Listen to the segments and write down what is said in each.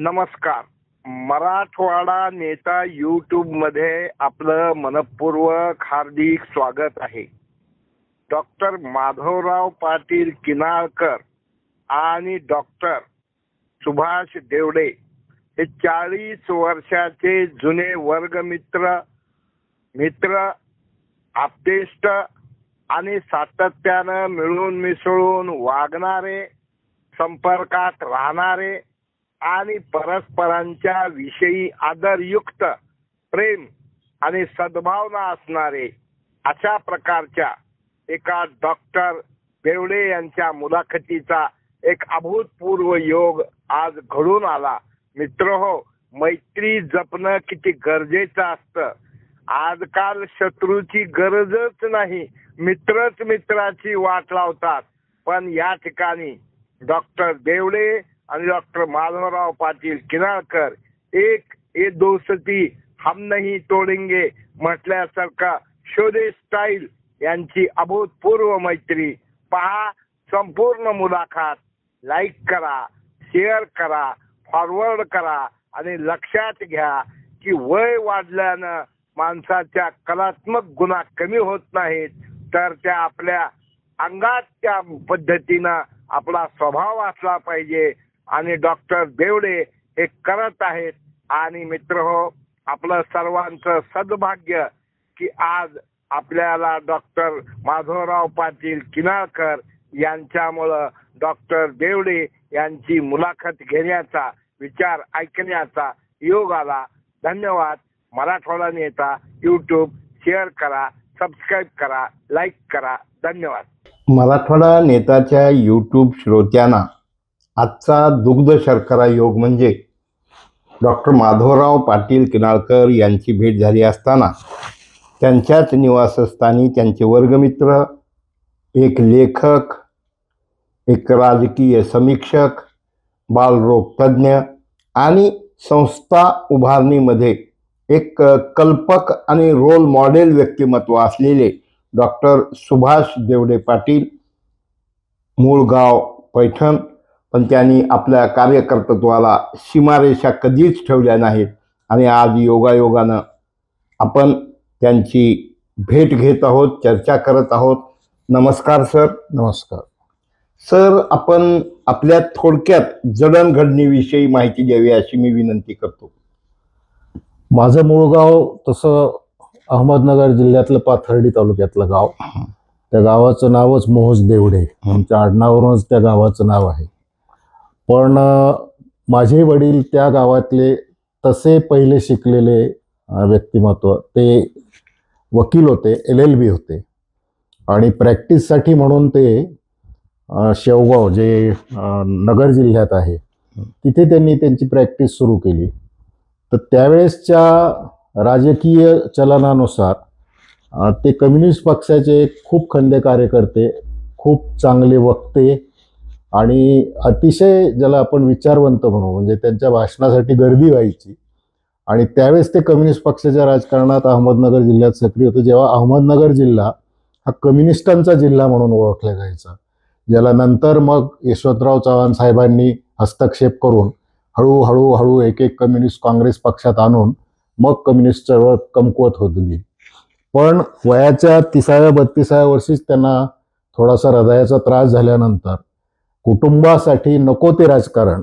नमस्कार. मराठवाडा नेता युट्यूबमध्ये आपलं मनपूर्वक हार्दिक स्वागत आहे. डॉक्टर माधवराव पाटील किनाळकर आणि डॉक्टर सुभाष देवडे हे चाळीस वर्षाचे जुने वर्गमित्र मित्र आप्तेष्ट आणि सातत्यानं मिळून मिसळून वागणारे संपर्कात राहणारे आणि परस्परांच्या विषयी आदरयुक्त प्रेम आणि सद्भावना असणारे अशा प्रकारच्या एका डॉक्टर बेवडे यांच्या मुलाखतीचा एक अभूतपूर्व योग आज घडून आला. मित्र हो मैत्री जपणं किती गरजेचं असतं. आजकाल शत्रूची गरजच नाही मित्रच मित्राची वाट लावतात. पण या ठिकाणी डॉक्टर देवडे आणि डॉक्टर माधवराव पाटील किनाळकर एक ये दोस्ती हम नाही तोडेंगे म्हटल्यासारखा शोधे स्टाईल यांची अभूतपूर्व मैत्री. पहा संपूर्ण मुलाखत. लाईक करा शेअर करा फॉरवर्ड करा आणि लक्षात घ्या की वय वाढल्यानं माणसाच्या कलात्मक गुन्हा कमी होत नाहीत तर त्या आपल्या अंगात त्या पद्धतीनं आपला स्वभाव असला पाहिजे. आणि डॉक्टर देवडे हे करत आहेत. आणि मित्र हो आपलं सर्वांचं सद्भाग्य की आज आपल्याला डॉक्टर माधवराव पाटील किनाळकर यांच्यामुळं डॉक्टर देवडे यांची मुलाखत घेण्याचा विचार ऐकण्याचा योग आला. धन्यवाद. मराठवाडा नेता युट्यूब शेअर करा सबस्क्राईब करा लाईक करा. धन्यवाद. मराठवाडा नेताच्या यूट्यूब श्रोत्यांना आजचा दुग्ध शर्करा योग म्हणजे डॉक्टर माधवराव पाटील किनाळकर यांची भेट झाली असताना त्यांच्याच निवासस्थानी त्यांचे वर्गमित्र एक लेखक एक राजकीय समीक्षक बालरोग तज्ज्ञ आणि संस्था उभारणीमध्ये एक कल्पक आणि रोल मॉडेल व्यक्तिमत्व असलेले डॉक्टर सुभाष देवडे पाटील मूळ गाव पैठण पण त्यांनी आपल्या कार्यकर्तृत्वाला सीमारेषा कधीच ठेवल्या नाहीत. आणि आज योगायोगानं आपण त्यांची भेट घेत आहोत चर्चा करत आहोत. नमस्कार सर. नमस्कार. सर आपण आपल्या थोडक्यात जडणघडणीविषयी माहिती द्यावी अशी मी विनंती करतो. माझं मूळ गाव तसं अहमदनगर जिल्ह्यातलं पाथर्डी तालुक्यातलं गाव. त्या गावाचं नावच मोहोज देवडे. आमच्या आडनावरूनच त्या गावाचं नाव आहे. पण माझे वडील त्या गावातले तसे पहिले शिकलेले व्यक्तिमत्व ते वकील होते एल एल बी होते. आणि प्रॅक्टिससाठी म्हणून ते शेवगाव जे नगर जिल्ह्यात आहे तिथे त्यांनी त्यांची प्रॅक्टिस सुरू केली. तर त्यावेळेसच्या राजकीय चलनानुसार ते कम्युनिस्ट पक्षाचे खूप खंदे कार्यकर्ते खूप चांगले वक्ते आणि अतिशय ज्याला आपण विचारवंत म्हणू म्हणजे त्यांच्या भाषणासाठी गर्दी व्हायची. आणि त्यावेळेस ते कम्युनिस्ट पक्षाच्या राजकारणात अहमदनगर जिल्ह्यात सक्रिय होते. जेव्हा अहमदनगर जिल्हा हा कम्युनिस्टांचा जिल्हा म्हणून ओळखला जायचा ज्याला नंतर मग यशवंतराव चव्हाण साहेबांनी हस्तक्षेप करून हळूहळू हळू एक एक कम्युनिस्ट काँग्रेस पक्षात आणून मग कम्युनिस्ट चळवळ कमकुवत होत गेली. पण वयाच्या तिसाव्या बत्तीसाव्या वर्षीच त्यांना थोडासा हृदयाचा त्रास झाल्यानंतर कुटुंबासाठी नको ते राजकारण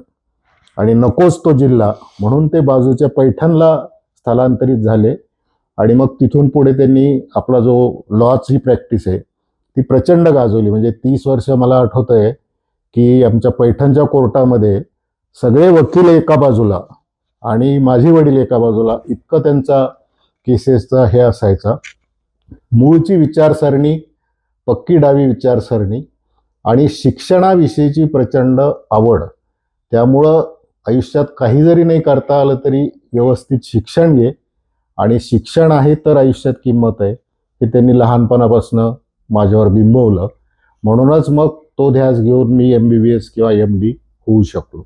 आणि नकोच तो जिल्हा म्हणून ते बाजूच्या पैठणला स्थलांतरित झाले. आणि मग तिथून पुढे त्यांनी आपला जो लॉची प्रॅक्टिस आहे ती प्रचंड गाजवली. म्हणजे तीस वर्ष मला आठवत आहे की आमच्या पैठणच्या कोर्टामध्ये सगळे वकील एका बाजूला आणि माझे वडील एका बाजूला इतकं त्यांचा केसेसचा हे असायचा. मूळची विचारसरणी पक्की डावी विचारसरणी आणि शिक्षणाविषयीची प्रचंड आवड. त्यामुळं आयुष्यात काही जरी नाही करता आलं तरी व्यवस्थित शिक्षण घे. आणि शिक्षण आहे तर आयुष्यात किंमत आहे हे त्यांनी लहानपणापासून माझ्यावर बिंबवलं. म्हणूनच मग तो ध्यास घेऊन मी एम बी बी एस किंवा एम डी होऊ शकलो.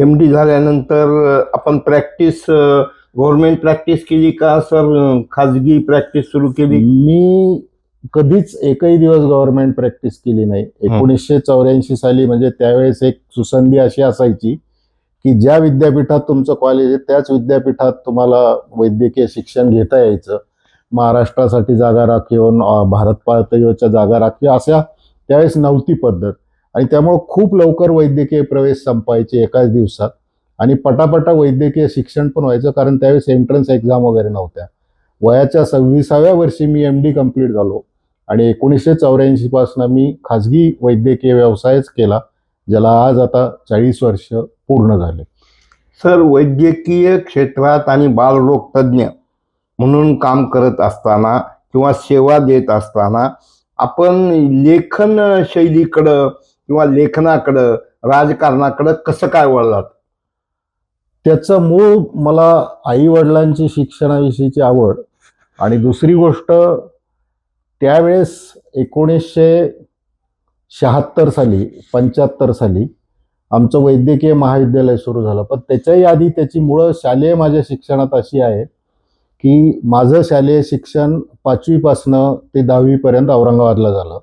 एम डी झाल्यानंतर आपण प्रॅक्टिस गव्हर्नमेंट प्रॅक्टिस केली का सर? खाजगी प्रॅक्टिस सुरू केली? मी कधीच एकही दिवस गव्हर्नमेंट प्रॅक्टिस केली नाही. एकोणीसशे चौऱ्याऐंशी साली म्हणजे त्यावेळेस एक सुसंधी अशी असायची की ज्या विद्यापीठात तुमचं कॉलेज आहे त्याच विद्यापीठात तुम्हाला वैद्यकीय शिक्षण घेता यायचं. महाराष्ट्रासाठी जागा राखीवन अं, भारत पातळीवरच्या जागा राखी अशा त्यावेळेस नव्हती पद्धत. आणि त्यामुळं खूप लवकर वैद्यकीय प्रवेश संपायचे एकाच दिवसात. आणि पटापटा वैद्यकीय शिक्षण पण व्हायचं कारण त्यावेळेस एंट्रन्स एक्झाम वगैरे नव्हत्या. वयाच्या सव्वीसाव्या वर्षी मी एम डी कंप्लीट झालो. आणि एकोणीसशे चौऱ्याऐंशी पासून मी खाजगी वैद्यकीय व्यवसायच केला ज्याला आज आता चाळीस वर्ष पूर्ण झाले. सर वैद्यकीय क्षेत्रात आणि बालरोग तज्ज्ञ म्हणून काम करत असताना किंवा सेवा देत असताना आपण लेखन शैलीकडं किंवा लेखनाकडं राजकारणाकडं कसं काय वळलात? त्याचं मूळ मला आई वडिलांची शिक्षणाविषयीची आवड आणि दुसरी गोष्ट त्यावेळेस एकोणीसशे शहात्तर साली पंच्याहत्तर साली आमचं वैद्यकीय महाविद्यालय सुरू झालं. पण त्याच्याही आधी त्याची मुळं शालेय माझ्या शिक्षणात अशी आहेत की माझं शालेय शिक्षण पाचवीपासनं ते दहावीपर्यंत औरंगाबादला झालं.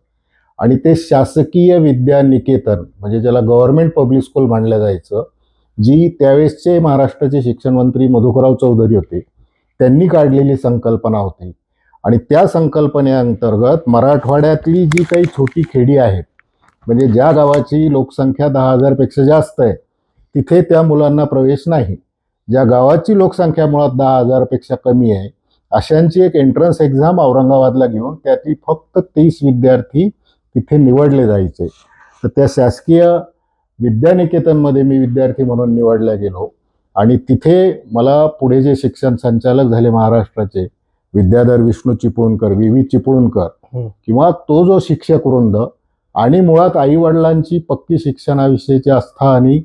आणि ते शासकीय विद्यानिकेतन म्हणजे ज्याला गव्हर्नमेंट पब्लिक स्कूल मानलं जायचं जी त्यावेळेसचे महाराष्ट्राचे शिक्षणमंत्री मधुकरराव चौधरी होते त्यांनी काढलेली संकल्पना होती. आणि त्या संकल्पनेअंतर्गत मराठवाड्यातली जी काही छोटी खेडी आहेत म्हणजे ज्या गावाची लोकसंख्या दहा हजारपेक्षा जास्त आहे तिथे त्या मुलांना प्रवेश नाही. ज्या गावाची लोकसंख्या मुळात दहा हजारपेक्षा कमी आहे अशांची एक एंट्रन्स एक्झाम औरंगाबादला घेऊन त्यातली फक्त तीस विद्यार्थी तिथे निवडले जायचे. तर त्या शासकीय विद्यानिकेतनमध्ये मी विद्यार्थी म्हणून निवडला गेलो. आणि तिथे मला पुढे जे शिक्षण संचालक झाले महाराष्ट्राचे विद्याधर विष्णू चिपळूणकर व्ही. चिपळूणकर हं. किंवा तो जो शिक्षक वृंद आणि मुळात आई वडिलांची पक्की शिक्षणाविषयीची आस्था आणि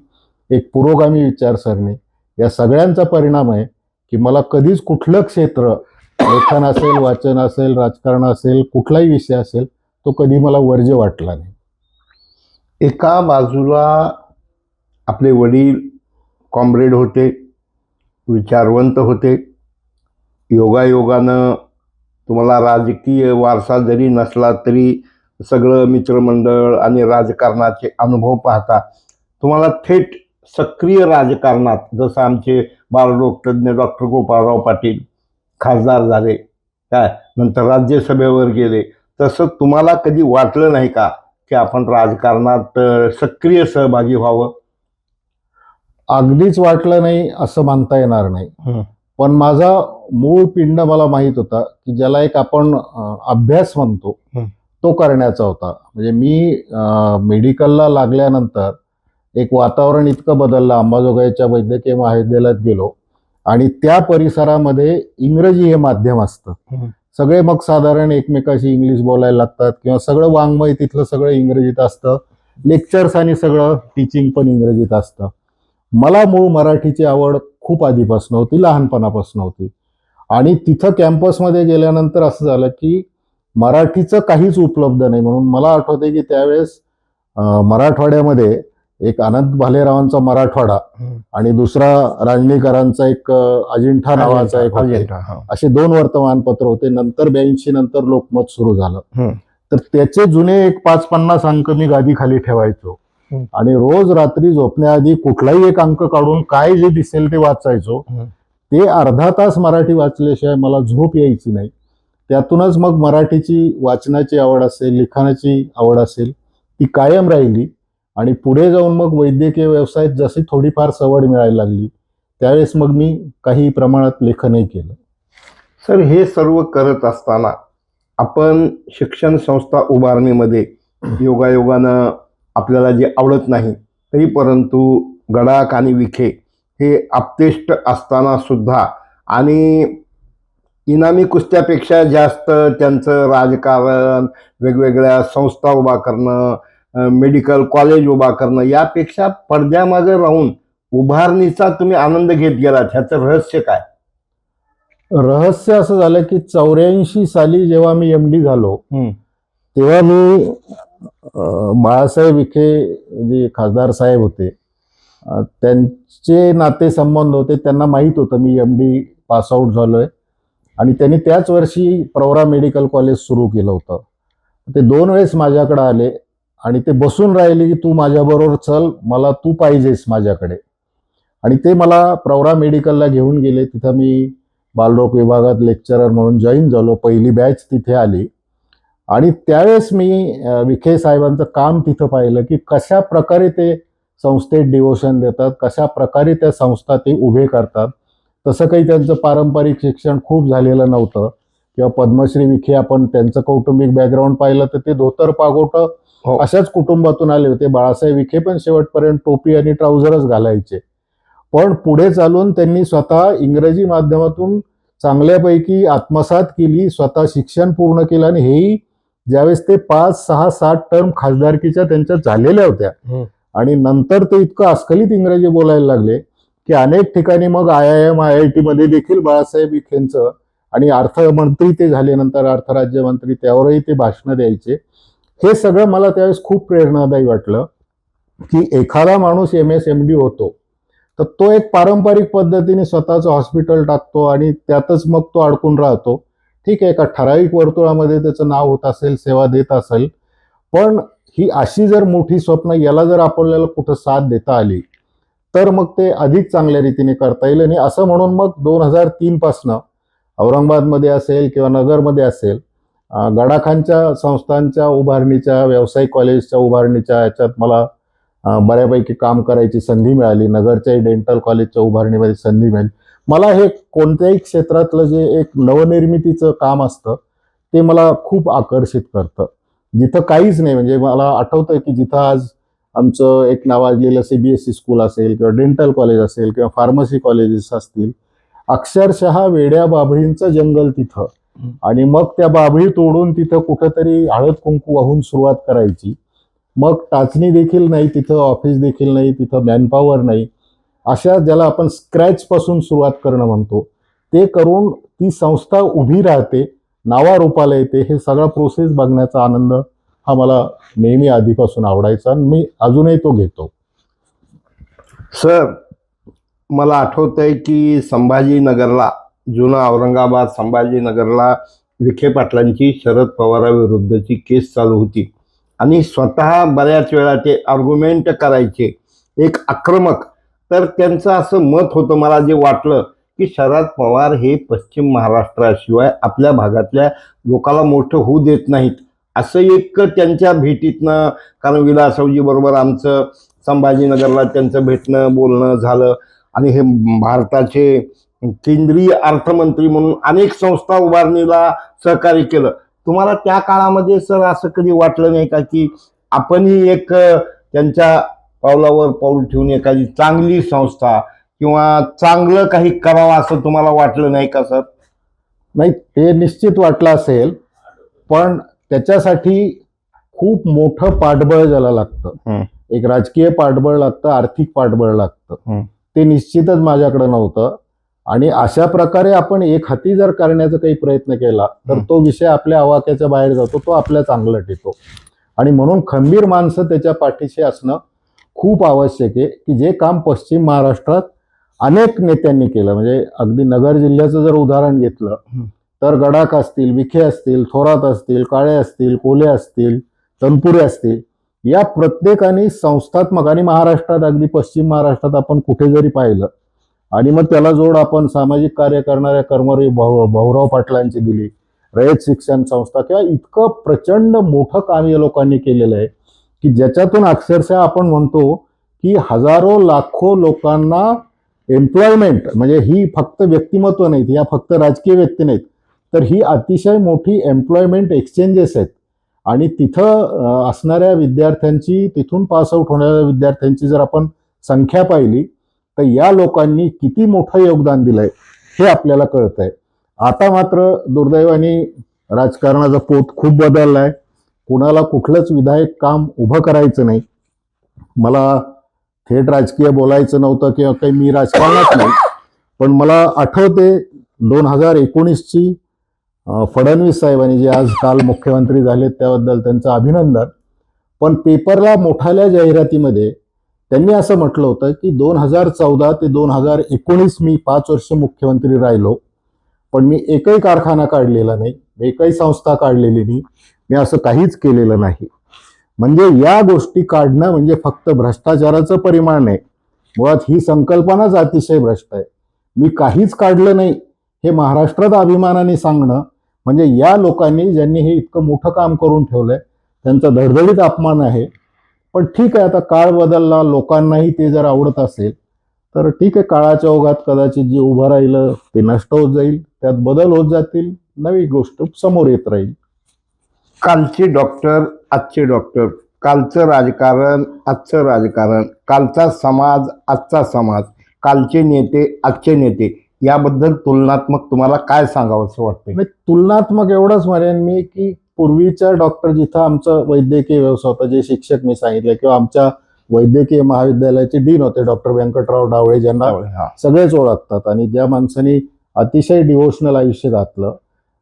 एक पुरोगामी विचारसरणी या सगळ्यांचा परिणाम आहे की मला कधीच कुठलं क्षेत्र लेखन असेल वाचन असेल राजकारण असेल कुठलाही विषय असेल तो कधी मला वर्ज्य वाटला नाही. एका बाजूला आपले वडील कॉम्रेड होते विचारवंत होते योगायोगानं तुम्हाला राजकीय वारसा जरी नसला तरी सगळं मित्रमंडळ आणि राजकारणाचे अनुभव पाहता तुम्हाला थेट सक्रिय राजकारणात जसं आमचे बालरोगतज्ञ डॉक्टर गोपाळराव पाटील खासदार झाले काय नंतर राज्यसभेवर गेले तसं तुम्हाला कधी वाटलं नाही का की आपण राजकारणात सक्रिय सहभागी व्हावं अगदीच वाटलं नाही असं मानता येणार नाही. पण माझा मूळ पिंड मला माहीत होता की ज्याला एक आपण अभ्यास म्हणतो. तो करण्याचा होता. म्हणजे मी मेडिकलला लागल्यानंतर एक वातावरण इतकं बदललं अंबाजोगाईच्या वैद्यकीय महाविद्यालयात गेलो आणि त्या परिसरामध्ये इंग्रजी हे माध्यम असतं. सगळे मग साधारण एकमेकाशी इंग्लिश बोलायला लागतात किंवा सगळं वाङ्मय तिथलं सगळं इंग्रजीत असतं. लेक्चर्स आणि सगळं टीचिंग पण इंग्रजीत असतं. मला मूळ मराठीची आवड खूप आधीपासून होती लहानपणापासून होती. आणि तिथं कॅम्पसमध्ये गेल्यानंतर असं झालं की मराठीचं काहीच उपलब्ध नाही म्हणून मला आठवते की त्यावेळेस मराठवाड्यामध्ये एक अनंत भालेरावांचा मराठवाडा. आणि दुसरा रांजणीकरांचा एक अजिंठा नावाचा एक. असे दोन वर्तमानपत्र होते नंतर ब्याऐंशी नंतर लोकमत सुरू झालं. तर त्याचे जुने एक पाच पन्नास अंक मी गादी खाली ठेवायचो. आणि रोज रात्री झोपण्याआधी कुठलाही एक अंक काढून काय जे दिसेल ते वाचायचो. ते अर्धा तास मराठी वाचल्याशिवाय मला झोप यायची नाही. त्यातूनच मग मराठीची वाचनाची आवड असेल लिखाणाची आवड असेल ती कायम राहिली आणि पुढे जाऊन मग वैद्यकीय व्यवसायात जशी थोडीफार सवड मिळायला लागली त्यावेळेस मग मी काही प्रमाणात लेखनही केलं. सर हे सर्व करत असताना आपण शिक्षण संस्था उभारणीमध्ये योगायोगानं आपल्याला जे आवडत नाही तरी परंतु गडाख आणि विखे हे आपतेष्ट असताना सुद्धा. आणि इनामी कुस्त्यापेक्षा जास्त त्यांचं राजकारण वेगवेगळ्या संस्था उभा करणं मेडिकल कॉलेज उभा करणं यापेक्षा पडद्यामागे राहून उभारणीचा तुम्ही आनंद घेत गेलात. ह्याचं रहस्य काय? रहस्य असं झालं की चौऱ्याऐंशी साली जेव्हा मी एम डी झालो. तेव्हा मी बाळासाहेब विखे जे खासदार साहेब होते त्यांचे नातेसंबंध होते त्यांना माहीत होतं मी एम डी पासआउट झालो आहे आणि त्यांनी त्याच वर्षी प्रवरा मेडिकल कॉलेज सुरू केलं होतं. ते दोन वेळेस माझ्याकडे आले आणि ते बसून राहिले की तू माझ्याबरोबर चल मला तू पाहिजेस माझ्याकडे. आणि ते मला प्रवरा मेडिकलला घेऊन गेले. तिथं मी बालरोग विभागात लेक्चरर म्हणून जॉईन झालो. पहिली बॅच तिथे आली. आणि त्यावेळेस मी विखे साहेबांचं काम तिथं पाहिलं की कशा प्रकारे ते संस्थेत डिवोशन देतात कशा प्रकारे त्या संस्था ते उभे करतात. तसं काही त्यांचं पारंपरिक शिक्षण खूप झालेलं नव्हतं. किंवा पद्मश्री विखे आपण त्यांचं कौटुंबिक बॅकग्राऊंड पाहिलं तर ते धोतर पागोट हो. अशाच कुटुंबातून आले होते. बाळासाहेब विखे पण शेवटपर्यंत टोपी आणि ट्राउझरच घालायचे. पण पुढे चालून त्यांनी स्वतः इंग्रजी माध्यमातून चांगल्यापैकी आत्मसात केली स्वतः शिक्षण पूर्ण केलं आणि हेही ज्यावेळेस ते पाच सहा सात टर्म खासदारकीच्या त्यांच्या झालेल्या होत्या. आणि नंतर ते इतकं अस्खलित इंग्रजी बोलायला लागले की अनेक ठिकाणी मग I I M I I T मध्ये देखील बाळासाहेब विखेंचं आणि अर्थमंत्री ते झाले नंतर अर्थराज्यमंत्री त्यावरही ते भाषणं द्यायचे. हे सगळं मला त्यावेळेस खूप प्रेरणादायी वाटलं की एखादा माणूस एम एस एम डी होतो तर तो एक पारंपरिक पद्धतीने स्वतःचं हॉस्पिटल टाकतो आणि त्यातच मग तो अडकून राहतो. ठीक आहे एका ठराविक वर्तुळामध्ये त्याचं नाव होत असेल सेवा देत असेल पण ही अशी जर मोठी स्वप्न याला जर आपल्याला कुठं साथ देता आली तर मग ते अधिक चांगल्या रीतीने करता येईल. आणि असं म्हणून मग दोन हजार तीनपासनं औरंगाबादमध्ये असेल किंवा नगरमध्ये असेल गडाखांच्या संस्थांच्या उभारणीच्या व्यावसायिक कॉलेजच्या उभारणीच्या याच्यात मला बऱ्यापैकी काम करायची संधी मिळाली. नगरच्याही डेंटल कॉलेजच्या उभारणीमध्ये संधी मिळाली. मला हे कोणत्याही क्षेत्रातलं जे एक नवनिर्मितीचं काम असतं ते मला खूप आकर्षित करतं. जिथं काहीच नाही. म्हणजे मला आठवतंय की जिथं आज आमचं एक नावाजलेलं C B S E school असेल किंवा डेंटल कॉलेज असेल किंवा फार्मसी कॉलेजेस असतील अक्षरशः वेड्या बाभळींचं जंगल तिथं. आणि मग त्या बाभळी तोडून तिथं कुठंतरी हळद कुंकू वाहून सुरुवात करायची. मग टाचणी देखील नाही तिथं ऑफिस देखील नाही तिथं मॅनपॉवर नाही. अशा ज्याला आपण स्क्रॅच पासून सुरुवात करणं म्हणतो. ते करून ती संस्था उभी राहते. नावारूपाला येते. हे सगळा प्रोसेस बघण्याचा आनंद हा मला नेहमी आधीपासून आवडायचा आणि मी अजूनही तो घेतो. सर मला आठवतंय की संभाजीनगरला जुना औरंगाबाद संभाजीनगरला विखे पाटलांची शरद पवाराविरुद्धची केस चालू होती. आणि स्वतः बऱ्याच वेळा ते आर्ग्युमेंट करायचे. एक आक्रमक. तर त्यांचं असं मत होतं मला जे वाटलं की शरद पवार हे पश्चिम महाराष्ट्राशिवाय आपल्या भागातल्या लोकाला मोठं होऊ देत नाहीत. असं एक त्यांच्या भेटीतनं कारण विलासरावजी बरोबर आमचं संभाजीनगरला त्यांचं भेटणं बोलणं झालं. आणि हे भारताचे केंद्रीय अर्थमंत्री म्हणून अनेक संस्था उभारणीला सहकार्य केलं. तुम्हाला त्या काळामध्ये सर असं कधी वाटलं नाही का की आपणही एक त्यांच्या पावलावर पाऊल ठेवून एखादी चांगली संस्था किंवा चांगलं काही करावं असं तुम्हाला वाटलं नाही का सर नाही ते निश्चित वाटलं असेल पण त्याच्यासाठी खूप मोठं पाठबळ ज्याला लागतं. एक राजकीय पाठबळ लागतं आर्थिक पाठबळ लागतं. ते निश्चितच माझ्याकडे नव्हतं आणि अशा प्रकारे आपण एक हाती जर करण्याचा काही प्रयत्न केला तर. तो विषय आपल्या आवाक्याच्या बाहेर जातो तो आपल्या चांगलं टितो आणि म्हणून खंबीर माणसं त्याच्या पाठीशी असणं खूप आवश्यक आहे की जे काम पश्चिम महाराष्ट्रात अनेक नेत्यांनी केलं म्हणजे अगदी नगर जिल्ह्याचं जर उदाहरण घेतलं. तर गडाख असतील विखे असतील थोरात असतील काळे असतील कोले असतील तनपुरे असतील या प्रत्येकाने संस्थात्मक आणि महाराष्ट्रात अगदी पश्चिम महाराष्ट्रात आपण कुठे जरी पाहिलं आणि मग त्याला जोड आपण सामाजिक कार्य करणाऱ्या कर्मवीर भाऊ भाऊराव पाटलांची दिली रयत शिक्षण संस्था किंवा इतकं प्रचंड मोठं काम या लोकांनी केलेलं आहे की ज्याच्यातून अक्षरशः आपण म्हणतो की हजारो लाखो लोकांना एम्प्लॉयमेंट म्हणजे ही फक्त व्यक्तिमत्व नाहीत या फक्त राजकीय व्यक्ती नाहीत. तर ही अतिशय मोठी एम्प्लॉयमेंट एक्सचेंजेस आहेत. आणि तिथं असणाऱ्या विद्यार्थ्यांची तिथून पास आऊट होणाऱ्या विद्यार्थ्यांची जर आपण संख्या पाहिली तर या लोकांनी किती मोठं योगदान दिलंय हे आपल्याला कळतंय. आता मात्र दुर्दैवाने राजकारणाचा पोत खूप बदलला आहे कुणाला कुठलंच विधायक काम उभं करायचं नाही. मला थेट राजकीय बोलायचं नव्हतं किंवा काही मी राजकारणात नाही. पण मला आठवते दोन हजार एकोणीसची फडणवीस साहेबांनी जे आज काल मुख्यमंत्री झालेत त्याबद्दल त्यांचं अभिनंदन. पण पेपरला मोठाल्या जाहिरातीमध्ये त्यांनी असं म्हटलं होतं की दोन हजार चौदा ते दोन हजार एकोणीस मी पाच वर्ष मुख्यमंत्री राहिलो. पण मी एकही कारखाना काढलेला नाही एकही संस्था काढलेली नाही मी असं काहीच केलेलं नाही. म्हणजे या गोष्टी काढणं म्हणजे फक्त भ्रष्टाचाराचं परिमाण आहे. मुळात ही संकल्पनाच अतिशय भ्रष्ट आहे. मी काहीच काढलं नाही. हे महाराष्ट्रात अभिमानाने सांगणं म्हणजे या लोकांनी ज्यांनी हे इतकं मोठं काम करून ठेवलंय त्यांचा धडधडीत अपमान आहे. पण ठीक आहे आता काळ बदलला लोकांनाही ते जर आवडत असेल तर ठीक आहे काळाच्या ओघात कदाचित जे उभं राहिलं ते नष्ट होत जाईल त्यात बदल होत जातील नवी गोष्ट समोर येत राहील. कालची डॉक्टर आजचे डॉक्टर कालचं राजकारण आजचं राजकारण. कालचा समाज आजचा समाज. कालचे नेते आजचे नेते. याबद्दल तुलनात्मक तुम्हाला काय सांगावं असं वाटतंय? नाही तुलनात्मक एवढंच म्हणेन मी की पूर्वीच्या डॉक्टर जिथं आमचं वैद्यकीय व्यवसाय होता जे शिक्षक मी सांगितले किंवा आमच्या वैद्यकीय महाविद्यालयाचे डीन होते डॉक्टर व्यंकटराव डावळे ज्यांना. सगळेच ओळखतात. आणि ज्या माणसाने अतिशय डिवोशनल आयुष्य घातलं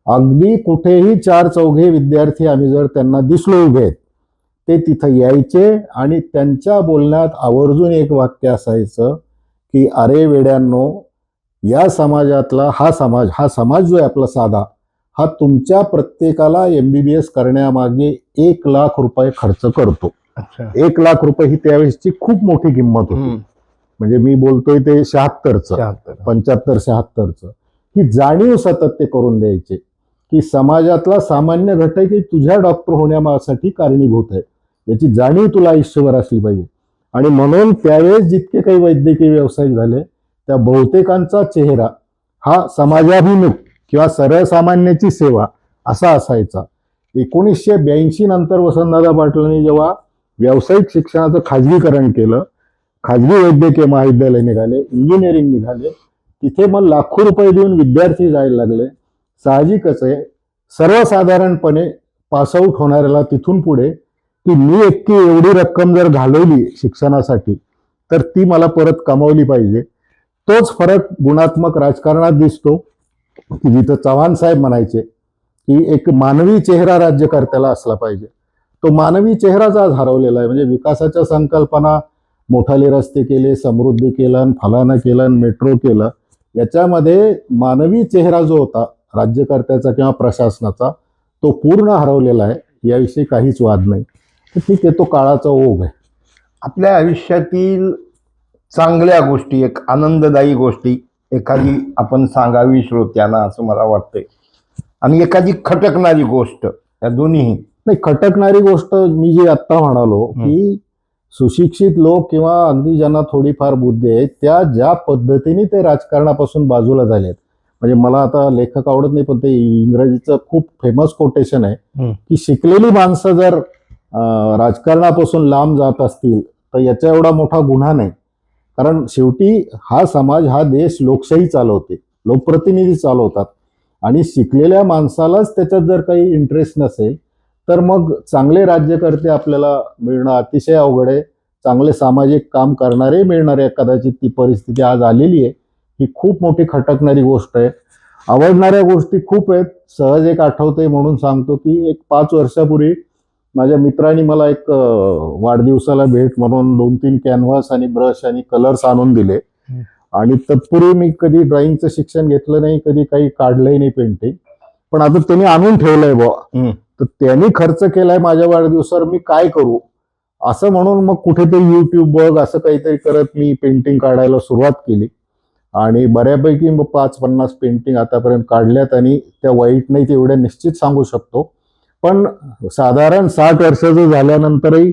अगदी कुठेही चार चौघे विद्यार्थी आम्ही जर त्यांना दिसलो उभे ते तिथं यायचे आणि त्यांच्या बोलण्यात आवर्जून एक वाक्य असायचं की अरे वेड्यांनो या समाजातला हा समाज हा समाज जो आहे आपला साधा हा तुमच्या प्रत्येकाला एमबीबीएस करण्यामागे एक लाख रुपये खर्च करतो. एक लाख रुपये ही त्यावेळेसची खूप मोठी किंमत होती. म्हणजे मी बोलतोय ते शहात्तरचं शहात्तर. पंच्याहत्तर शहात्तरचं. ही जाणीव सतत ते करून द्यायचे. की समाजातला सामान्य घटक हे तुझ्या डॉक्टर होण्यासाठी कारणीभूत आहे. याची जाणीव तुला आयुष्यभर असली पाहिजे. आणि म्हणून त्यावेळेस जितके काही वैद्यकीय व्यावसायिक झाले त्या बहुतेकांचा चेहरा हा समाजाभिमुख किंवा सर्वसामान्याची सेवा असा असायचा. एकोणीसशे ब्याऐंशी नंतर वसंतदादा पाटलांनी जेव्हा व्यावसायिक शिक्षणाचं खाजगीकरण केलं खाजगी वैद्यकीय महाविद्यालय निघाले इंजिनिअरिंग निघाले तिथे मग लाखो रुपये देऊन विद्यार्थी जायला लागले. साहजिकच आहे. सर्वसाधारणपणे पासआउट होणाऱ्याला तिथून पुढे की मी इतकी एवढी रक्कम जर घालवली शिक्षणासाठी तर ती मला परत कमावली पाहिजे. तोच फरक गुणात्मक राजकारणात दिसतो. की जिथं चव्हाण साहेब म्हणायचे की एक मानवी चेहरा राज्यकर्त्याला असला पाहिजे. तो मानवी चेहराच आज हरवलेला आहे म्हणजे विकासाच्या संकल्पना मोठाले रस्ते केले समृद्धी केलं फलानं केलं मेट्रो केलं याच्यामध्ये मानवी चेहरा जो होता राज्यकर्त्याचा किंवा प्रशासनाचा तो पूर्ण हरवलेला आहे याविषयी काहीच वाद नाही. तर ठीक आहे तो काळाचा ओघ आहे. आपल्या आयुष्यातील चांगल्या गोष्टी एक आनंददायी गोष्टी एखादी आपण सांगावी श्रोत्यांना असं मला वाटतंय. आणि एखादी खटकणारी गोष्ट या दोन्ही नाही खटकणारी गोष्ट मी जी आत्ता म्हणालो की सुशिक्षित लोक किंवा अगदी ज्यांना थोडीफार बुद्धी आहे त्या ज्या पद्धतीने ते राजकारणापासून बाजूला झालेत म्हणजे मला आता लेखक आवडत नाही पण ते इंग्रजीचं खूप फेमस कोटेशन आहे. की शिकलेली माणसं जर राजकारणापासून लांब जात असतील तर याचा एवढा मोठा गुन्हा नाही. कारण शेवटी हा समाज हा देश लोकशाही चालवते लोकप्रतिनिधी चालवतात. आणि शिकलेल्या माणसालाच त्याच्यात जर काही इंटरेस्ट नसेल तर मग चांगले राज्यकर्ते आपल्याला मिळणं अतिशय अवघड आहे. चांगले सामाजिक काम करणारे मिळणारे कदाचित ती परिस्थिती आज आलेली आहे. ही खूप मोठी खटकणारी गोष्ट आहे. आवडणाऱ्या गोष्टी खूप आहेत. सहज एक आठवते म्हणून सांगतो की एक पाच वर्षापूर्वी माझ्या मित्रांनी मला एक वाढदिवसाला भेट म्हणून दोन तीन कॅनव्हास आणि ब्रश आणि कलर्स आणून दिले. आणि तत्पूर्वी मी कधी ड्रॉइंगचं शिक्षण घेतलं नाही कधी काही काढलंही नाही पेंटिंग पण आता त्यांनी आणून ठेवलंय हम्म. तर त्यांनी खर्च केलाय माझ्या वाढदिवसावर मी काय करू? असं म्हणून मग कुठेतरी युट्यूब बघ असं काहीतरी करत मी पेंटिंग काढायला सुरुवात केली. आणि बऱ्यापैकी मग पाच पन्नास पेंटिंग आतापर्यंत काढल्यात आणि त्या वाईट नाही तेवढ्या निश्चित सांगू शकतो. पण साधारण साठ वर्षाचं झाल्यानंतरही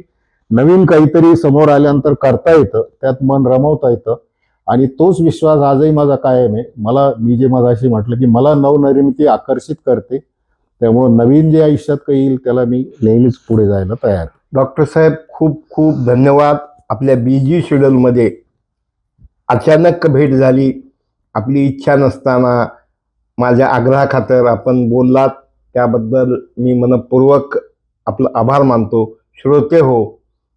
नवीन काहीतरी समोर आल्यानंतर करता येतं त्यात मन रमवता येतं. आणि तोच विश्वास आजही माझा कायम आहे. मला मी जे मगाशी म्हटलं की मला नवनिर्मिती आकर्षित करते त्यामुळं नवीन जे आयुष्यात काही येईल त्याला मी नेहमीच पुढे जायला तयार डॉक्टर साहेब खूप खूप धन्यवाद. आपल्या बिझी शेड्यूलमध्ये अचानक भेट झाली. आपली इच्छा नसताना माझ्या आग्रहाखातर आपण बोललात. त्याबद्दल मी मनपूर्वक आपलं आभार मानतो. श्रोते हो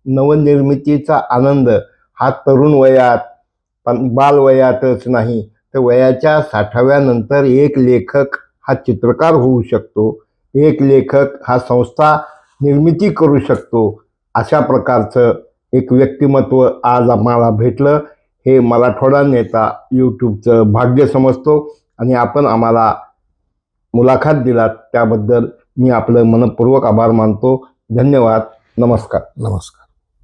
नवनिर्मितीचा आनंद हा तरुण वयात पण बालवयातच नाही तर वयाच्या साठाव्यानंतर एक लेखक हा चित्रकार होऊ शकतो. एक लेखक हा संस्था निर्मिती करू शकतो. अशा प्रकारचं एक व्यक्तिमत्व आज आम्हाला भेटलं. हे मराठवाडा नेता यूट्यूबचं भाग्य समजतो आणि आपण आम्हाला मुलाखत दिलात त्याबद्दल मी आपलं मनपूर्वक आभार मानतो. धन्यवाद. नमस्कार. नमस्कार.